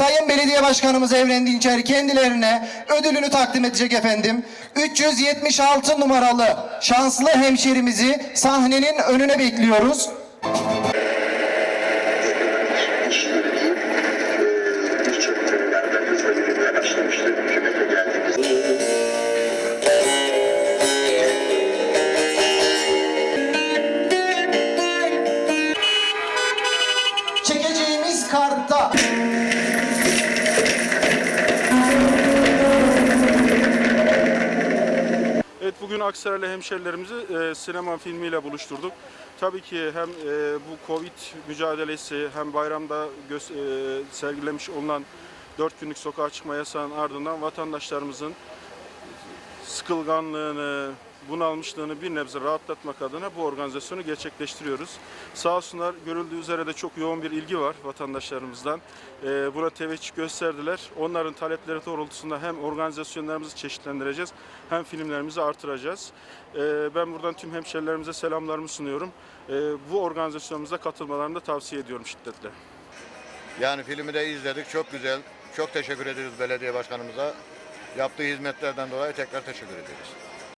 Sayın Belediye Başkanımız Evren Dinçer kendilerine ödülünü takdim edecek efendim. 376 numaralı şanslı hemşerimizi sahnenin önüne bekliyoruz. şöyle diyeyim, bugün Aksaraylı hemşerilerimizi e, sinema filmiyle buluşturduk. Tabii ki hem e, bu Covid mücadelesi hem bayramda e, sergilemiş olunan 4 günlük sokağa çıkma yasağının ardından vatandaşlarımızın sıkılganlığını, bunalmışlığını bir nebze rahatlatmak adına bu organizasyonu gerçekleştiriyoruz. Sağ olsunlar görüldüğü üzere de çok yoğun bir ilgi var vatandaşlarımızdan. Ee, buna teveccüh gösterdiler. Onların talepleri doğrultusunda hem organizasyonlarımızı çeşitlendireceğiz hem filmlerimizi artıracağız. Ee, ben buradan tüm hemşerilerimize selamlarımı sunuyorum. Ee, bu organizasyonumuza katılmalarını da tavsiye ediyorum şiddetle. Yani filmi de izledik. Çok güzel. Çok teşekkür ediyoruz belediye başkanımıza. Yaptığı hizmetlerden dolayı tekrar teşekkür ederiz.